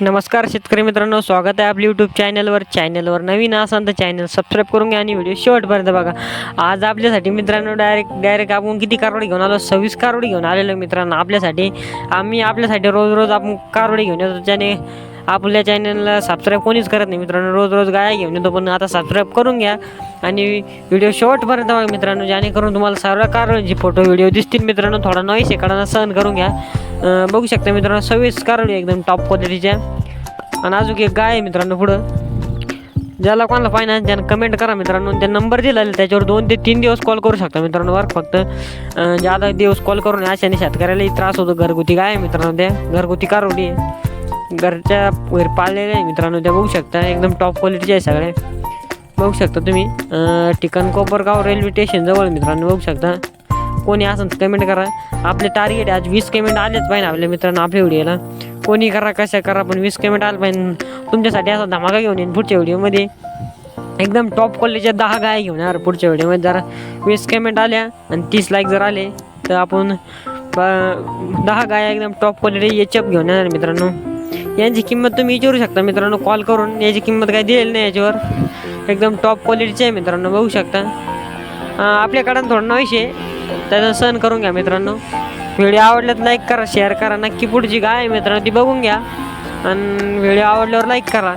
नमस्कार शेतकरी मित्रांनो स्वागत आहे आपल्या यूट्यूब चॅनलवर चॅनलवर नवीन असाल तर चॅनल सबस्क्राईब करून घ्या आणि व्हिडिओ शेवटपर्यंत बघा. आज आपल्यासाठी मित्रांनो डायरेक्ट डायरेक्ट आपण किती कारवडी घेऊन आलो? सव्वीस कारवडी घेऊन आलेलो मित्रांनो आपल्यासाठी. आम्ही आपल्यासाठी रोज रोज आपण कारवडी घेऊन येतो. त्याने आपल्या चॅनलला सबस्क्राईब कोणीच करत नाही मित्रांनो. रोज रोज गाया घेऊन येतो पण आता सबस्क्राईब करून घ्या. आणि व्हिडिओ शेवटपर्यंत बघा मित्रांनो जेणेकरून तुम्हाला सर्व कारवडीचे फोटो व्हिडिओ दिसतील मित्रांनो. थोडा नॉईस एखादा सहन करून घ्या. बघू शकता मित्रांनो सव्वीस कारवडी एकदम टॉप क्वालिटीच्या आणि अजून एक गाय आहे मित्रांनो पुढं. ज्याला कोणाला पाहिजे त्यानं कमेंट करा मित्रांनो. त्या नंबर दिला त्याच्यावर दोन ते तीन दिवस कॉल करू शकता मित्रांनो वर फक्त ज्यादा दिवस कॉल करून अशाने शेतकऱ्यालाही त्रास होतो. घरगुती गाय मित्रांनो त्या. घरगुती कारवडी आहे. घरच्या वर पाळलेल्या आहे मित्रांनो त्या बघू शकता एकदम टॉप क्वालिटीच्या आहे सगळे. बघू शकता तुम्ही ठिकाण कोपरगाव रेल्वे स्टेशनजवळ मित्रांनो बघू शकता. कोणी असं कमेंट करा. आपले टार्गेट आज वीस कमेंट आलेच पाहिजे आपल्या मित्रांनो आपल्या व्हिडिओला. कोणी करा कशा करा पण वीस कमेंट आलं पाहिजे. तुमच्यासाठी असा धमाका घेऊन येईन पुढच्या व्हिडिओमध्ये. एकदम टॉप क्वालिटीच्या दहा गाय घेऊन यार पुढच्या व्हिडिओमध्ये. जरा वीस कमेंट आल्या आणि तीस लाईक जर आले तर आपण दहा गाय एकदम टॉप क्वालिटी एच एफ घेऊन येणार मित्रांनो. यांची किंमत तुम्ही विचारू शकता मित्रांनो. कॉल करून याची किंमत काही दिलेली नाही याच्यावर. एकदम टॉप क्वालिटीचे आहे मित्रांनो. बघू शकता. आपल्याकडं थोडं नॉईस आहे. त्याचा सहन करून घ्या मित्रांनो. व्हिडिओ आवडल्यात लाईक करा शेअर करा. नक्की पुढची गाय आहे मित्रांनो ती बघून घ्या. आणि व्हिडिओ आवडल्यावर लाईक करा.